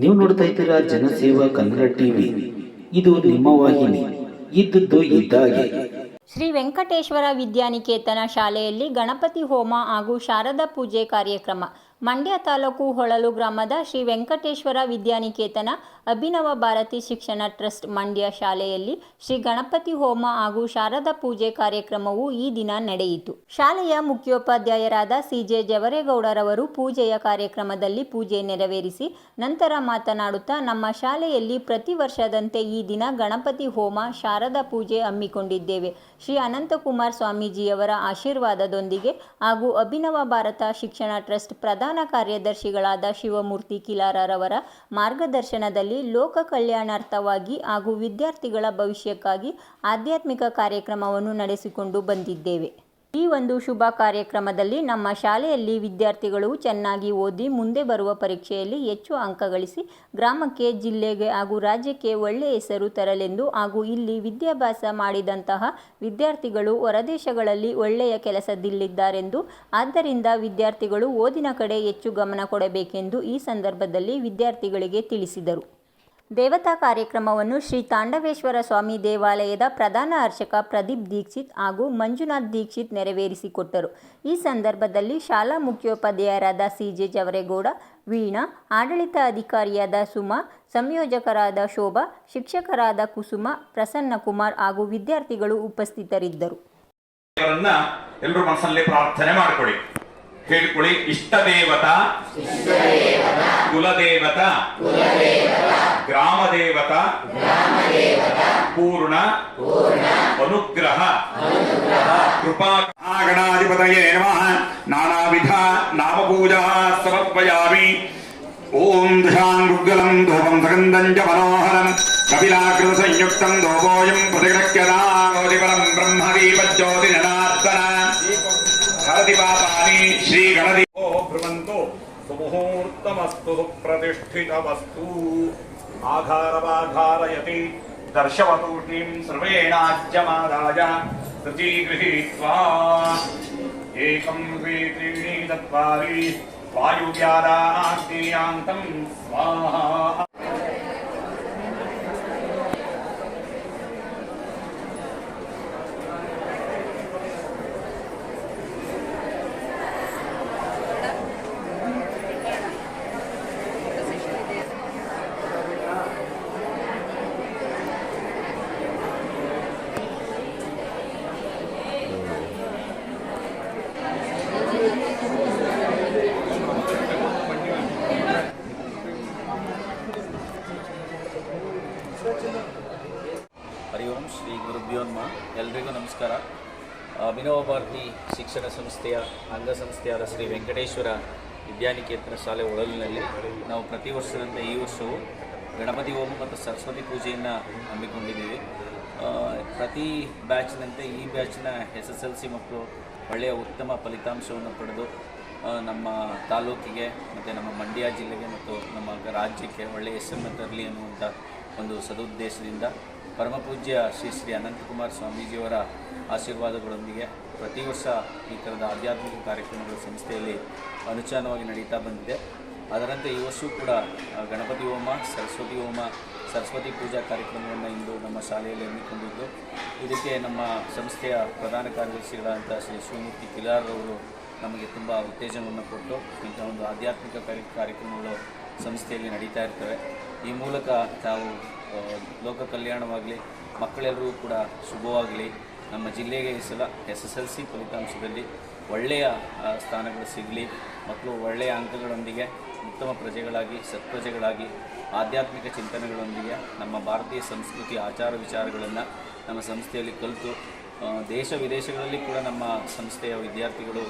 ನೀವು ನೋಡ್ತಾ ಇದ್ದೀರಾ ಜನಸೇವಾ ಕನ್ನಡ ಟಿವಿ. ಇದು ನಿಮ್ಮ ವಾಹಿನಿ. ಇದ್ದದ್ದು ಇದ್ದಾಗೆ. ಶ್ರೀ ವೆಂಕಟೇಶ್ವರ ವಿದ್ಯಾನಿಕೇತನ ಶಾಲೆಯಲ್ಲಿ ಗಣಪತಿ ಹೋಮ ಹಾಗೂ ಶಾರದಾ ಪೂಜೆ ಕಾರ್ಯಕ್ರಮ. ಮಂಡ್ಯ ತಾಲೂಕು ಹೊಳಲು ಗ್ರಾಮದ ಶ್ರೀ ವೆಂಕಟೇಶ್ವರ ವಿದ್ಯಾನಿಕೇತನ ಅಭಿನವ ಭಾರತಿ ಶಿಕ್ಷಣ ಟ್ರಸ್ಟ್ ಮಂಡ್ಯ ಶಾಲೆಯಲ್ಲಿ ಶ್ರೀ ಗಣಪತಿ ಹೋಮ ಹಾಗೂ ಶಾರದಾ ಪೂಜೆ ಕಾರ್ಯಕ್ರಮವು ಈ ದಿನ ನಡೆಯಿತು. ಶಾಲೆಯ ಮುಖ್ಯೋಪಾಧ್ಯಾಯರಾದ ಸಿಜೆ ಜವರೇಗೌಡರವರು ಪೂಜೆಯ ಕಾರ್ಯಕ್ರಮದಲ್ಲಿ ಪೂಜೆ ನೆರವೇರಿಸಿ ನಂತರ ಮಾತನಾಡುತ್ತಾ, ನಮ್ಮ ಶಾಲೆಯಲ್ಲಿ ಪ್ರತಿ ವರ್ಷದಂತೆ ಈ ದಿನ ಗಣಪತಿ ಹೋಮ, ಶಾರದಾ ಪೂಜೆ ಹಮ್ಮಿಕೊಂಡಿದ್ದೇವೆ. ಶ್ರೀ ಅನಂತಕುಮಾರ್ ಸ್ವಾಮೀಜಿಯವರ ಆಶೀರ್ವಾದದೊಂದಿಗೆ ಹಾಗೂ ಅಭಿನವ ಭಾರತ ಶಿಕ್ಷಣ ಟ್ರಸ್ಟ್ ಪ್ರಧಾನ ಕಾರ್ಯದರ್ಶಿಗಳಾದ ಶಿವಮೂರ್ತಿ ಕಿಲಾರರವರ ಮಾರ್ಗದರ್ಶನದಲ್ಲಿ ಲೋಕ ಕಲ್ಯಾಣಾರ್ಥವಾಗಿ ಹಾಗೂ ವಿದ್ಯಾರ್ಥಿಗಳ ಭವಿಷ್ಯಕ್ಕಾಗಿ ಆಧ್ಯಾತ್ಮಿಕ ಕಾರ್ಯಕ್ರಮವನ್ನು ನಡೆಸಿಕೊಂಡು ಬಂದಿದ್ದೇವೆ. ಈ ಒಂದು ಶುಭ ಕಾರ್ಯಕ್ರಮದಲ್ಲಿ ನಮ್ಮ ಶಾಲೆಯಲ್ಲಿ ವಿದ್ಯಾರ್ಥಿಗಳು ಚೆನ್ನಾಗಿ ಓದಿ ಮುಂದೆ ಬರುವ ಪರೀಕ್ಷೆಯಲ್ಲಿ ಹೆಚ್ಚು ಅಂಕ ಗಳಿಸಿ ಗ್ರಾಮಕ್ಕೆ, ಜಿಲ್ಲೆಗೆ ಹಾಗೂ ರಾಜ್ಯಕ್ಕೆ ಒಳ್ಳೆಯ ಹೆಸರು ತರಲೆಂದು ಹಾಗೂ ಇಲ್ಲಿ ವಿದ್ಯಾಭ್ಯಾಸ ಮಾಡಿದಂತಹ ವಿದ್ಯಾರ್ಥಿಗಳು ಹೊರದೇಶಗಳಲ್ಲಿ ಒಳ್ಳೆಯ ಕೆಲಸದಲ್ಲಿದ್ದಾರೆಂದು, ಆದ್ದರಿಂದ ವಿದ್ಯಾರ್ಥಿಗಳು ಓದಿನ ಕಡೆ ಹೆಚ್ಚು ಗಮನ ಕೊಡಬೇಕೆಂದು ಈ ಸಂದರ್ಭದಲ್ಲಿ ವಿದ್ಯಾರ್ಥಿಗಳಿಗೆ ತಿಳಿಸಿದರು. ದೇವತಾ ಕಾರ್ಯಕ್ರಮವನ್ನು ಶ್ರೀ ತಾಂಡವೇಶ್ವರ ಸ್ವಾಮಿ ದೇವಾಲಯದ ಪ್ರಧಾನ ಅರ್ಚಕ ಪ್ರದೀಪ್ ದೀಕ್ಷಿತ್ ಹಾಗೂ ಮಂಜುನಾಥ್ ದೀಕ್ಷಿತ್ ನೆರವೇರಿಸಿಕೊಟ್ಟರು. ಈ ಸಂದರ್ಭದಲ್ಲಿ ಶಾಲಾ ಮುಖ್ಯೋಪಾಧ್ಯಾಯರಾದ ಸಿ ಜೆ ಜವರೇಗೌಡ ವೀಣಾ ಆಡಳಿತ ಅಧಿಕಾರಿಯಾದ ಸುಮಾ ಸಂಯೋಜಕರಾದ ಶೋಭಾ ಶಿಕ್ಷಕರಾದ ಕುಸುಮ ಪ್ರಸನ್ನಕುಮಾರ್ ಹಾಗೂ ವಿದ್ಯಾರ್ಥಿಗಳು ಉಪಸ್ಥಿತರಿದ್ದರು. ಎಲ್ಲರೂ ಮನಸ್ಸಲ್ಲಿ ಪ್ರಾರ್ಥನೆ ಮಾಡಿಕೊಳ್ಳಿ. ಇಷ್ಟ ದೇವತಾ ಕುಲದೇವತಾ గ్రామదేవత. పూర్ణ. అనుగ్రహ. కృపా. గణాధిపతయే నమ. నానావిధ నామపూజా సమర్పయామి. ఓం దశాంగుగలం ధూపం సగంధం చ మనోహరం. కపిలాకృత సంయుక్తం ధూపోయం ప్రతిగణక్యదామోదిపరం బ్రహ్మదీపజ్యోతిజనార్దన హరతి పాపాని శ్రీ గణది प्रतिष्ठितवस्तु आधारमाधारयति दर्शवतूटीं सर्वेणाज्यमादाय तृतीगृहीत्वा। एकं द्वे त्रीणि चत्वारि वायुव्यादानाग्नेयान्तं स्वाहा। ಹರಿ ಓಂ ಶ್ರೀ ಗುರುಭ್ಯೋನ್ಮ ಎಲ್ರಿಗೂ ನಮಸ್ಕಾರ. ಅಭಿನವ ಭಾರತಿ ಶಿಕ್ಷಣ ಸಂಸ್ಥೆಯ ಅಂಗಸಂಸ್ಥೆಯಾದ ಶ್ರೀ ವೆಂಕಟೇಶ್ವರ ವಿದ್ಯಾನಿಕೇತನ ಶಾಲೆ ಒಳಲಿನಲ್ಲಿ ನಾವು ಪ್ರತಿ ವರ್ಷದಂತೆ ಈ ವರ್ಷವೂ ಗಣಪತಿ ಹೋಮ ಮತ್ತು ಸರಸ್ವತಿ ಪೂಜೆಯನ್ನು ಹಮ್ಮಿಕೊಂಡಿದ್ದೀವಿ. ಪ್ರತಿ ಬ್ಯಾಚ್ನಂತೆ ಈ ಬ್ಯಾಚ್ನ ಎಸ್ ಎಸ್ ಎಲ್ ಸಿ ಮಕ್ಕಳು ಒಳ್ಳೆಯ ಉತ್ತಮ ಫಲಿತಾಂಶವನ್ನು ಪಡೆದು ನಮ್ಮ ತಾಲೂಕಿಗೆ ಮತ್ತು ನಮ್ಮ ಮಂಡ್ಯ ಜಿಲ್ಲೆಗೆ ಮತ್ತು ನಮ್ಮ ರಾಜ್ಯಕ್ಕೆ ಒಳ್ಳೆಯ ಹೆಸರನ್ನು ತರಲಿ ಅನ್ನುವಂಥ ಒಂದು ಸದುದ್ದೇಶದಿಂದ ಪರಮಪೂಜ್ಯ ಶ್ರೀ ಶ್ರೀ ಅನಂತಕುಮಾರ್ ಸ್ವಾಮೀಜಿಯವರ ಆಶೀರ್ವಾದಗಳೊಂದಿಗೆ ಪ್ರತಿ ವರ್ಷ ಈ ಥರದ ಆಧ್ಯಾತ್ಮಿಕ ಕಾರ್ಯಕ್ರಮಗಳು ಸಂಸ್ಥೆಯಲ್ಲಿ ಅನುಚಾನವಾಗಿ ನಡೀತಾ ಬಂದಿದೆ. ಅದರಂತೆ ಈ ವರ್ಷವೂ ಕೂಡ ಗಣಪತಿ ಹೋಮ, ಸರಸ್ವತಿ ಹೋಮ, ಸರಸ್ವತಿ ಪೂಜಾ ಕಾರ್ಯಕ್ರಮವನ್ನು ಇಂದು ನಮ್ಮ ಶಾಲೆಯಲ್ಲಿ ಹಮ್ಮಿಕೊಂಡಿದ್ದು. ಇದಕ್ಕೆ ನಮ್ಮ ಸಂಸ್ಥೆಯ ಪ್ರಧಾನ ಕಾರ್ಯದರ್ಶಿಗಳಾದಂಥ ಶ್ರೀ ಶಿವಮೂರ್ತಿ ಕಿಲಾರವರು ನಮಗೆ ತುಂಬ ಉತ್ತೇಜನವನ್ನು ಕೊಟ್ಟು ಇಂಥ ಒಂದು ಆಧ್ಯಾತ್ಮಿಕ ಕಾರ್ಯ ಕಾರ್ಯಕ್ರಮಗಳು ಸಂಸ್ಥೆಯಲ್ಲಿ ನಡೀತಾ ಇರ್ತವೆ. ಈ ಮೂಲಕ ತಾವು ಲೋಕ ಕಲ್ಯಾಣವಾಗಲಿ ಮಕ್ಕಳೆಲ್ಲರೂ ಕೂಡ ಶುಭವಾಗಲಿ. ನಮ್ಮ ಜಿಲ್ಲೆಗೆ ಈ ಸಲ ಎಸ್ ಎಸ್ ಎಲ್ ಸಿ ಫಲಿತಾಂಶದಲ್ಲಿ ಒಳ್ಳೆಯ ಸ್ಥಾನಗಳು ಸಿಗಲಿ. ಮಕ್ಕಳು ಒಳ್ಳೆಯ ಅಂಕಗಳೊಂದಿಗೆ, ಉತ್ತಮ ಪ್ರಜೆಗಳಾಗಿ, ಸತ್ಪ್ರಜೆಗಳಾಗಿ, ಆಧ್ಯಾತ್ಮಿಕ ಚಿಂತನೆಗಳೊಂದಿಗೆ ನಮ್ಮ ಭಾರತೀಯ ಸಂಸ್ಕೃತಿ ಆಚಾರ ವಿಚಾರಗಳನ್ನು ನಮ್ಮ ಸಂಸ್ಥೆಯಲ್ಲಿ ಕಲಿತು ದೇಶ ವಿದೇಶಗಳಲ್ಲಿ ಕೂಡ ನಮ್ಮ ಸಂಸ್ಥೆಯ ವಿದ್ಯಾರ್ಥಿಗಳು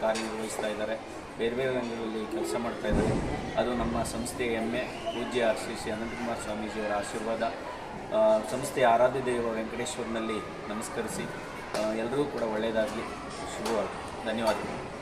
ಕಾರ್ಯನಿರ್ವಹಿಸ್ತಾ ಇದ್ದಾರೆ. ಬೇರೆ ಬೇರೆ ರಂಗಗಳಲ್ಲಿ ಕೆಲಸ ಮಾಡ್ತಾ ಇದ್ದಾರೆ. ಅದು ನಮ್ಮ ಸಂಸ್ಥೆಯ ಹೆಮ್ಮೆ ಪೂಜ್ಯ ಶ್ರೀ ಶ್ರೀ ಅನಂತಕುಮಾರ್ ಸ್ವಾಮೀಜಿಯವರ ಆಶೀರ್ವಾದ. ಸಂಸ್ಥೆಯ ಆರಾಧ್ಯ ದೇವ ವೆಂಕಟೇಶ್ವರನಲ್ಲಿ ನಮಸ್ಕರಿಸಿ ಎಲ್ಲರಿಗೂ ಎಲ್ಲರೂ ಕೂಡ ಒಳ್ಳೆಯದಾಗಲಿ. ಶುಭವಾಗಲಿ. ಧನ್ಯವಾದಗಳು.